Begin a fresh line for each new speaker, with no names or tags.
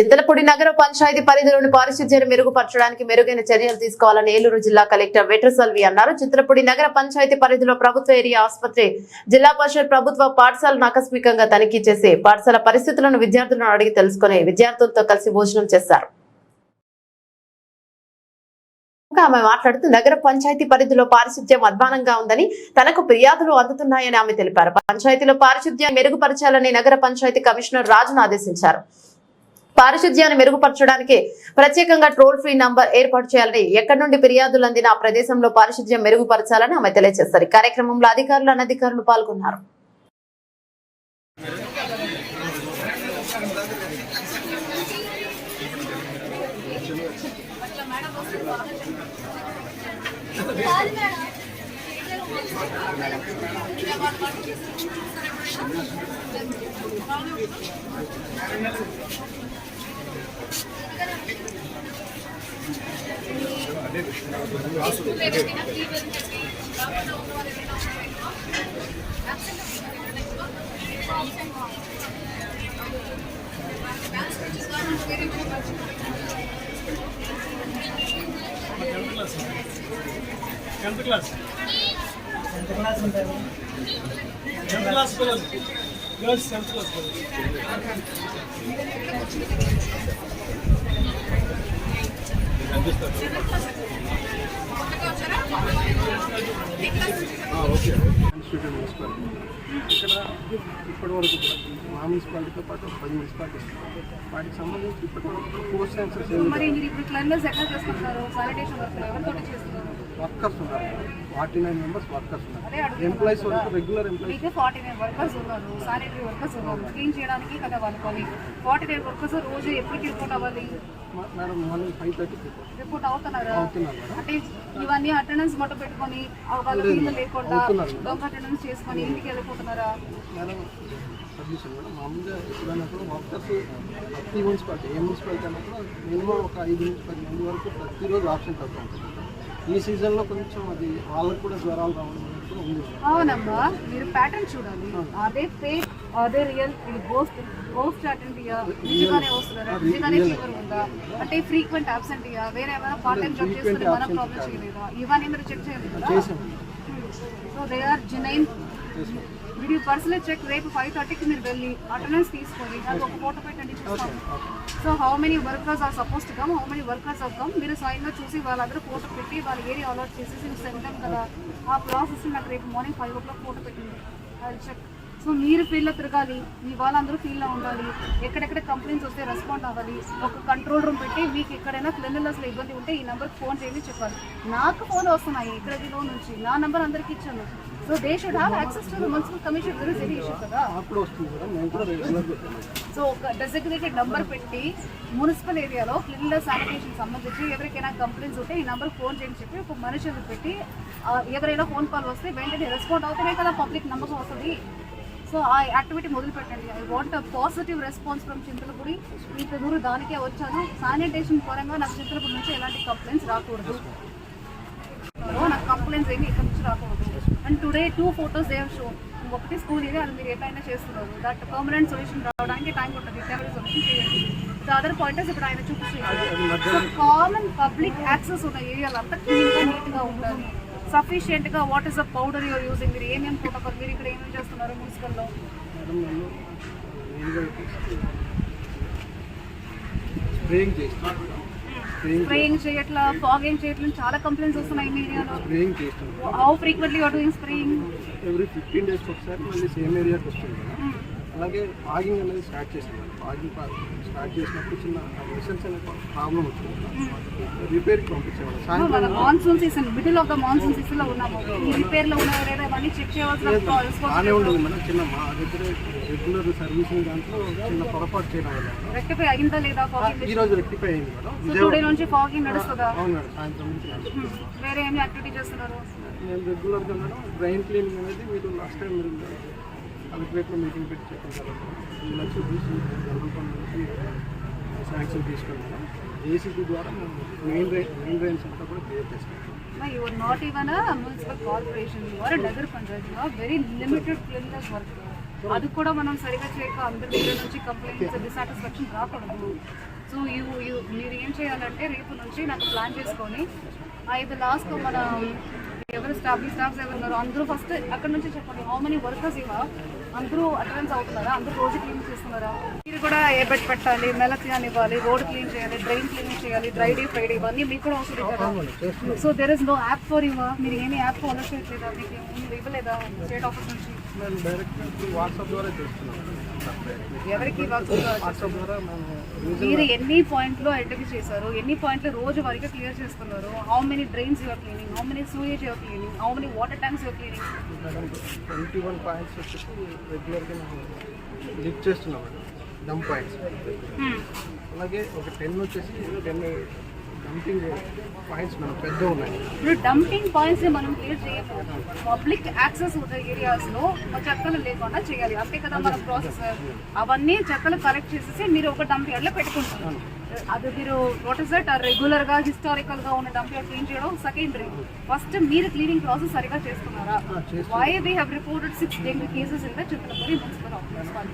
చింతలపూడి నగర పంచాయతీ పరిధిలోని పారిశుధ్యాన్ని మెరుగుపరచడానికి మెరుగైన చర్యలు తీసుకోవాలని ఏలూరు జిల్లా కలెక్టర్ వెట్రసల్వి అన్నారు. చింతలపూడి నగర పంచాయతీ పరిధిలో ప్రభుత్వ ఏరియా ఆసుపత్రి జిల్లా పరిషత్ ప్రభుత్వ పాఠశాలను ఆకస్మికంగా తనిఖీ చేసి పాఠశాల పరిస్థితులను విద్యార్థులను అడిగి తెలుసుకుని విద్యార్థులతో కలిసి భోజనం చేశారు. ఆమె మాట్లాడుతూ నగర పంచాయతీ పరిధిలో పారిశుధ్యం అధ్వానంగా ఉందని తనకు ఫిర్యాదులు అందుతున్నాయని ఆమె తెలిపారు. పంచాయతీలో పారిశుధ్యం మెరుగుపరచాలని నగర పంచాయతీ కమిషనర్ రాజును ఆదేశించారు. పారిశుధ్యాన్ని మెరుగుపరచడానికి ప్రత్యేకంగా టోల్ ఫ్రీ నంబర్ ఏర్పాటు చేయాలని ఎక్కడి నుండి ఫిర్యాదులు అందిన ఆ ప్రదేశంలో పారిశుధ్యం మెరుగుపరచాలని ఆమె తెలియజేస్తారు కార్యక్రమంలో అధికారులు అనధికారులు పాల్గొన్నారు.
Tenth class. టెన్త్ క్లాస్ పిల్లలు టెన్త్ క్లాస్ పిల్లలు.
ఇన్స్టిట్యూట్ మున్సిపాలిటీ ఇక్కడ ఇప్పటి వరకు మా మున్సిపాలిటీతో పాటు పది మున్సిపాలిటీస్ వాటికి సంబంధించి ఇప్పటి వరకు సెన్సర్స్
మరి మీరు ఇప్పుడు క్లెన్లెస్ ఎక్కడ చేసుకుంటున్నారు? శానిటేషన్ వర్క్ ఎవరితో చేస్తున్నారు?
వర్కర్స్ ఉన్నారు. ఫార్టీ నైన్ మెంబర్స్ వర్కర్స్ ఉన్నారు. ఎంప్లాయీస్ వరకు regular employees
forty nine workers ఉన్నారు. శానిటరీ వర్కర్స్ ఉన్నారు. క్లీన్ చేయడానికి కదా వాళ్ళు పని. ఫార్టీ నైన్ వర్కర్స్ రోజు ఎప్పటికి రిపోర్ట్ అవ్వాలి?
Madam morning five thirty
report అవుతున్నారా? అంటే ఇవన్నీ అటెండెన్స్ మొట్ట పెట్టుకొని వాళ్ళ లేకుండా. దొంగ అటెండెన్స్ చేసుకొని ఇంటికి వెళ్ళిపోతున్నారా?
Madam submission madam. మామూలుగా ఎప్పుడైనా కూడా వర్కర్స్ ప్రతి మున్సిపాలిటీ ఏ మున్సిపాలిటీ అయినా కూడా మినిమం ఒక ఐదు నుంచి పది మంది వరకు ప్రతిరోజు ఆప్షన్ అవుతూ ఉంటుంది ఈ సీజన్లో కొంచెం అది వాళ్ళకు కూడా జ్వరాలు రావడం
అవునమ్మా మీరు ప్యాటర్న్ చూడాలి. అదే ఫేక్ అదే రియల్ ఇది గోస్ట్ గోస్ట్ అటెండియా నిజంగానే వస్తున్నారా? నిజంగానే ఫీవర్ ఉందా? అంటే ఫ్రీక్వెంట్ అబ్సెంటియా వేరే ఏమైనా పార్ట్ టైం జాబ్ చేస్తుంటే మన ప్రాబ్లం చేయలేదా? ఇవన్నీ మీరు చెక్ చేయాలి సో దే ఆర్ జెనైన్ మీరు పర్సనల్ చెక్ రేపు ఫైవ్ థర్టీకి మీరు వెళ్ళి అటెండెన్స్ తీసుకొని అది ఒక ఫోటో పెట్టండి so how many workers are suppose to come how many workers are come మీరు స్వయంగా చూసి వాళ్ళందరూ ఫోటో పెట్టి వాళ్ళ ఏరియా అలాట్ చేసేసి మీరు సెంటాం కదా. ఆ ప్రాసెస్ నాకు రేపు morning five o'clock photo పెట్టింది అది చెక్ సో మీరు ఫీల్డ్లో తిరగాలి. మీ వాళ్ళందరూ ఫీల్డ్లో ఉండాలి. ఎక్కడెక్కడ కంప్లైంట్స్ వస్తే రెస్పాండ్ అవ్వాలి. ఒక కంట్రోల్ రూమ్ పెట్టి మీకు ఎక్కడైనా క్లీన్లెస్లో ఇబ్బంది ఉంటే ఈ నెంబర్కి ఫోన్ చేయండి చెప్పాలి. నాకు ఫోన్ వస్తున్నాయి ఇక్కడ దీలో నుంచి. నా నెంబర్ అందరికి ఇచ్చాను. So they should have access to municipal commission very very issue కదా? సో ఒక డెసిగ్నేటెడ్ నంబర్ పెట్టి మున్సిపల్ ఏరియాలో క్లీన్లెస్ శానిటేషన్ సంబంధించి ఎవరికైనా కంప్లైంట్స్ ఉంటే ఈ నెంబర్కి ఫోన్ చేయని చెప్పి ఒక మనుషులు పెట్టి ఎవరైనా ఫోన్ కాల్ వస్తే వెంటనే రెస్పాండ్ అవుతేనే కదా పబ్లిక్ నమ్మకం వస్తుంది. సో ఆ యాక్టివిటీ మొదలు పెట్టండి I want positive response from Chintalapudi ఇంత దూరం దానికే వచ్చాను. శానిటేషన్ పరంగా నాకు చింతలపూడి నుంచి ఎలాంటి కంప్లైంట్స్ రాకూడదు. నాకు కంప్లైంట్స్ ఏమి ఇక్కడ నుంచి రాకూడదు. అండ్ టుడే టూ ఫోటోస్ దేవ్ షో ఒకటి స్కూల్ ఇది. అది మీరు ఎట్లయినా చేస్తున్నారు? దట్ పర్మనెంట్ సొల్యూషన్ రావడానికి టైం ఉంటుంది టెంపరీ సొల్యూషన్ చేయండి. సో అదర్ పాయింటర్స్ ఇప్పుడు ఆయన చూపిస్తున్నారు. సో కామన్ పబ్లిక్ యాక్సెస్ ఉన్న ఏరియాలో అంతా క్లీన్గా నీట్గా ఉండాలి. సఫిషియెంట్గా what is the powder you're using మీరు ఏమేమి ప్రోటోకాల్ మీరు ఇక్కడ ఏమేమి చేస్తున్నారు మున్సిపల్లో?
నన్ను నేరుగా స్ప్రేయింగ్
చేయట్లా ఫాగింగ్ చేయట్లా చాలా కంప్లైంట్స్ వస్తున్నాయి మీ ఏరియాలో
స్ప్రేయింగ్ చేస్తాను
how frequently you're doing spraying
every fifteen డేస్కి ఒకసారి మళ్ళీ సేమ్ ఏరియాకి వస్తుంది కదా. అలాగే ఫాగింగ్ అనేది స్టార్ట్ చేసాను ఫాగింగ్ స్టార్ట్ చేసినప్పుడు చిన్న మిషన్స్ అనే ప్రాబ్లం వచ్చింది. రిపేర్కి పంపించేవాడు
మన
సాయంత్రం
monsoon season middle of the monsoon సీజన్లో ఉన్నాము. ఈ రిపేర్లో ఉన్న లేదా ఇవన్నీ చెక్ చేయవలసిన
బాగానే
రెస్పాన్సిబిలిటీ
ఉండదు మేడం. చిన్న మా దగ్గర రెగ్యులర్ సర్వీసింగ్ దాంట్లో చిన్న పొరపాటు చేయడం వల్ల.
రెక్టిఫై అయిందా లేదా
ఈ రోజు రెక్టిఫై అయింది మేడం.
టుడే నుంచి ఫాగింగ్ నడుస్తుందా?
అవును సాయంత్రం నుంచి.
వేరే ఏమి యాక్టివిటీ చేస్తున్నారు?
నేను రెగ్యులర్గా మేడం డ్రైన్ క్లీనింగ్ అనేది మీరు లాస్ట్ టైం మీరు కలెక్టరేట్లో మీటింగ్ పెట్టి చెప్పిన తర్వాత ఈ ఫండ్ నుంచి శాంక్షన్ మేడం ఏసీపీ ద్వారా మేము మెయిన్ డ్రైన్ మెయిన్ డ్రైన్స్ అంతా కూడా క్లియర్
వర్క్ అది కూడా మనం సరిగా చేయక అందరి దగ్గర నుంచి కంప్లైంట్స్ డిసాటిస్ఫాక్షన్ రాకూడదు. సో యూ యూ మీరు ఏం చేయాలంటే రేపు నుంచి నాకు ప్లాన్ చేసుకొని ఐదు లాస్ట్ మన ఎవరు స్టాఫ్ స్టాఫ్స్ ఎవరు ఉన్నారో అందరూ ఫస్ట్ అక్కడ నుంచి చెప్పండి. హౌ మెనీ వర్కర్స్ ఇవా అందరూ అటెండెన్స్ అవుతున్నారా? అందరూ రోజు క్లీన్ చేస్తున్నారా? మీరు కూడా ఏ బెడ్ పెట్టాలి మెలకి అని ఇవ్వాలి రోడ్ క్లీన్ చేయాలి డ్రైన్ క్లీన్ చేయాలి డ్రై డే ఫ్రైడే ఇవన్నీ మీకు కూడా అవసరం కదా? So there is no app for ఇవా మీరు ఏమి యాప్ ఫాలో చేయట్లేదా? మీకు ఏమి ఇవ్వలేదా స్టేట్ ఆఫీస్ నుంచి?
వాట్సాప్ ద్వారా చేస్తున్నాం.
ఎవరికి మీరు ఎన్ని పాయింట్లు ఐడెంటిఫై చేశారు? ఎన్ని పాయింట్లు రోజు వరకు క్లియర్ చేస్తున్నారు? How many drains your cleaning how many sewage your cleaning how many water tanks your cleaning
twenty one points వచ్చేసి రెగ్యులర్గా లిఫ్ట్ చేస్తున్నాం మేడం డమ్ పాయింట్స్ అలాగే ఒక టెన్ వచ్చేసి టెన్ డంపింగ్ పాయింట్స్ మనం పెద్ద ఉన్నాయి.
ఇప్పుడు డంపింగ్ పాయింట్స్ మనం క్లియర్ చేయకపోతే పబ్లిక్ యాక్సెస్ ఉన్న ఏరియాస్లో చెత్తలు లేకుండా చేయాలి. అంతే కదా మన ప్రాసెస్ అవన్నీ చెత్తలు కలెక్ట్ చేసేసి మీరు ఒక డంప్ యార్డ్లో పెట్టుకుంటారు. అది మీరు వాట్ ఇస్ దట్ రెగ్యులర్గా హిస్టారికల్గా ఉన్న డంప్ యార్డ్ క్లీన్ చేయడం సెకండరీ ఫస్ట్ మీరు క్లీనింగ్ ప్రాసెస్ సరిగా చేస్తున్నారా why we have reported six dengue cases in the Chintalapuri municipal office